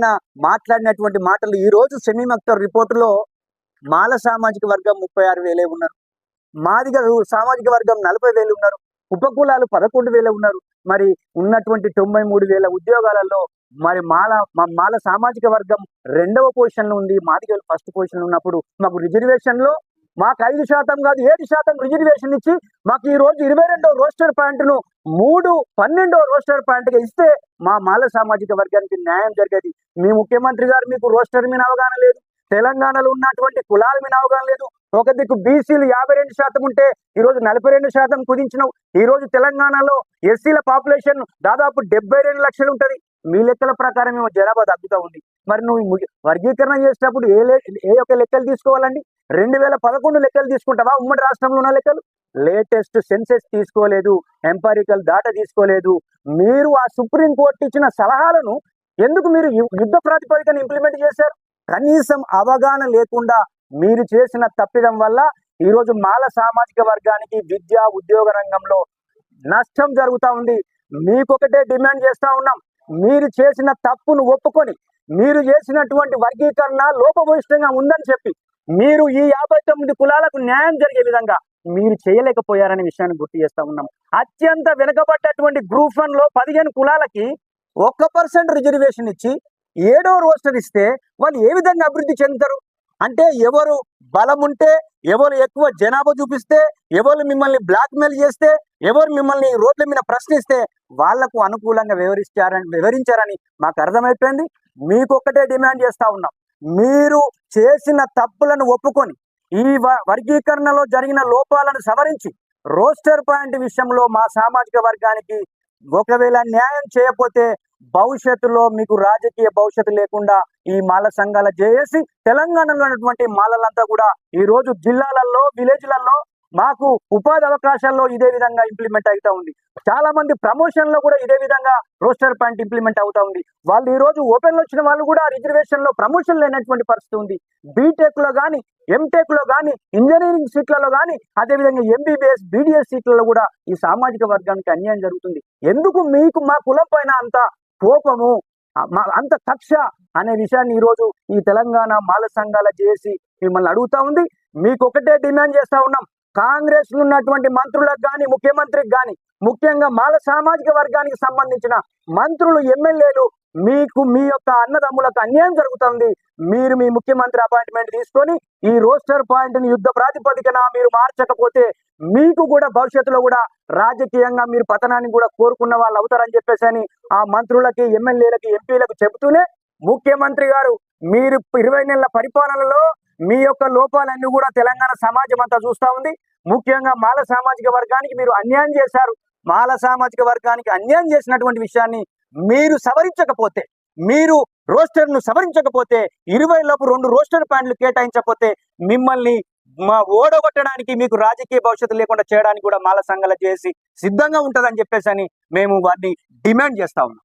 ఆయన మాట్లాడినటువంటి మాటలు ఈ రోజు సెమీ అక్తర్ రిపోర్టులో మాల సామాజిక వర్గం ముప్పై ఆరు వేలే ఉన్నారు. మాదిగ సామాజిక వర్గం నలభై వేలు ఉన్నారు. ఉపకులాలు పదకొండు వేలు ఉన్నారు. మరి ఉన్నటువంటి తొంభై మూడు వేల ఉద్యోగాలలో మరి మాల మాల సామాజిక వర్గం రెండవ పొజిషన్లో ఉంది. మాదిగలు ఫస్ట్ పొజిషన్లో ఉన్నప్పుడు మాకు రిజర్వేషన్లో మాకు ఐదు శాతం కాదు ఏడు శాతం రిజర్వేషన్ ఇచ్చి మాకు ఈ రోజు ఇరవై రెండో రోస్టర్ పాయింట్ను మూడు పన్నెండో రోస్టర్ పాయింట్గా ఇస్తే మా మాల సామాజిక వర్గానికి న్యాయం జరిగేది. మీ ముఖ్యమంత్రి గారు మీకు రోస్టర్ మీద అవగాహన లేదు తెలంగాణలో ఉన్నటువంటి కులాల మీద అవగాహన లేదు. ఒక దిక్కు బీసీలు యాభై రెండు శాతం ఉంటే ఈరోజు నలభై రెండు శాతం కుదించినావు. ఈరోజు తెలంగాణలో ఎస్సీల పాపులేషన్ దాదాపు డెబ్బై రెండు లక్షలు ఉంటుంది. మీ లెక్కల ప్రకారం ఏమో జనాభా తగ్గుతూ ఉంది. మరి నువ్వు వర్గీకరణ చేసేటప్పుడు ఏ లే ఏ యొక్క లెక్కలు తీసుకోవాలండి? రెండు వేల పదకొండు లెక్కలు తీసుకుంటావా? ఉమ్మడి రాష్ట్రంలో ఉన్న లెక్కలు? లేటెస్ట్ సెన్సెస్ తీసుకోలేదు ఎంపారికల్ డాటా తీసుకోలేదు. మీరు ఆ సుప్రీం కోర్టు ఇచ్చిన సలహాలను ఎందుకు మీరు యు- యుద్ధ ప్రాతిపదికన ఇంప్లిమెంట్ చేశారు? కనీసం అవగాహన లేకుండా మీరు చేసిన తప్పిదం వల్ల ఈరోజు మాల సామాజిక వర్గానికి విద్య ఉద్యోగ రంగంలో నష్టం జరుగుతూ ఉంది. మీకొకటే డిమాండ్ చేస్తూ ఉన్నాం. మీరు చేసిన తప్పును ఒప్పుకొని మీరు చేసినటువంటి వర్గీకరణ లోపభూయిష్టంగా ఉందని చెప్పి మీరు ఈ యాభై తొమ్మిది కులాలకు న్యాయం జరిగే విధంగా మీరు చేయలేకపోయారనే విషయాన్ని గుర్తు చేస్తా ఉన్నాం. అత్యంత వెనుకబడ్డటువంటి గ్రూప్ వన్లో పదిహేను కులాలకి ఒక్క పర్సెంట్ రిజర్వేషన్ ఇచ్చి ఏడో రోస్టర్ ఇస్తే వాళ్ళు ఏ విధంగా అభివృద్ధి చెందుతారు? అంటే ఎవరు బలం ఉంటే ఎవరు ఎక్కువ జనాభా చూపిస్తే ఎవరు మిమ్మల్ని బ్లాక్మెయిల్ చేస్తే ఎవరు మిమ్మల్ని రోడ్ల మీద ప్రశ్నిస్తే వాళ్ళకు అనుకూలంగా వివరించారని వివరించారని మాకు అర్థమైపోయింది. మీకు ఒక్కటే డిమాండ్ చేస్తా ఉన్నాం. మీరు చేసిన తప్పులను ఒప్పుకొని ఈ వ- వర్గీకరణలో జరిగిన లోపాలను సవరించి రోస్టర్ పాయింట్ విషయంలో మా సామాజిక వర్గానికి ఒకవేళ న్యాయం చేయకపోతే భవిష్యత్తులో మీకు రాజకీయ భవిష్యత్తు లేకుండా ఈ మాల సంఘాల చేసి తెలంగాణలో ఉన్నటువంటి మాలలంతా కూడా ఈ రోజు జిల్లాలలో విలేజ్లలో మాకు ఉపాధి అవకాశాల్లో ఇదే విధంగా ఇంప్లిమెంట్ అవుతా ఉంది. చాలా మంది ప్రమోషన్లో కూడా ఇదే విధంగా రోస్టర్ పాయింట్ ఇంప్లిమెంట్ అవుతా ఉంది. వాళ్ళు ఈ రోజు ఓపెన్లో వచ్చిన వాళ్ళు కూడా రిజర్వేషన్లో ప్రమోషన్ లేనటువంటి పరిస్థితి ఉంది. బీటెక్లో కానీ ఎంటెక్లో కానీ ఇంజనీరింగ్ సీట్లలో కానీ అదేవిధంగా ఎంబీబీఎస్ బీడీఎస్ సీట్లలో కూడా ఈ సామాజిక వర్గానికి అన్యాయం జరుగుతుంది. ఎందుకు మీకు మా కులం పైన అంత కోపము అంత కక్ష అనే విషయాన్ని ఈరోజు ఈ తెలంగాణ మాల సంఘాల చేసి మిమ్మల్ని అడుగుతా ఉంది. మీకు ఒకటే డిమాండ్ చేస్తా ఉన్నాం. కాంగ్రెస్ ఉన్నటువంటి మంత్రులకు కానీ ముఖ్యమంత్రికి కానీ ముఖ్యంగా మాల సామాజిక వర్గానికి సంబంధించిన మంత్రులు ఎమ్మెల్యేలు మీకు మీ యొక్క అన్నదమ్ములకు అన్యాయం జరుగుతుంది. మీరు మీ ముఖ్యమంత్రి అపాయింట్మెంట్ తీసుకొని ఈ రోస్టర్ పాయింట్ని యుద్ధ ప్రాతిపదికన మీరు మార్చకపోతే మీకు కూడా భవిష్యత్తులో కూడా రాజకీయంగా మీరు పతనాన్ని కూడా కోరుకున్న వాళ్ళు అవుతారని చెప్పేసి అని ఆ మంత్రులకి ఎమ్మెల్యేలకి ఎంపీలకు చెబుతూనే ముఖ్యమంత్రి గారు మీరు ఇరవై నెలల పరిపాలనలో మీ యొక్క లోపాలన్నీ కూడా తెలంగాణ సమాజం అంతా చూస్తా ఉంది. ముఖ్యంగా మాల సామాజిక వర్గానికి మీరు అన్యాయం చేశారు. మాల సామాజిక వర్గానికి అన్యాయం చేసినటువంటి విషయాన్ని మీరు సవరించకపోతే మీరు రోస్టర్ను సవరించకపోతే ఇరవై లోపు రెండు రోస్టర్ ప్యాంట్లు కేటాయించకపోతే మిమ్మల్ని మా ఓడగొట్టడానికి మీకు రాజకీయ భవిష్యత్తు లేకుండా చేయడానికి కూడా మాల సంఘాలు చేసి సిద్ధంగా ఉంటుందని చెప్పేసి అని మేము వారిని డిమాండ్ చేస్తా ఉన్నాం.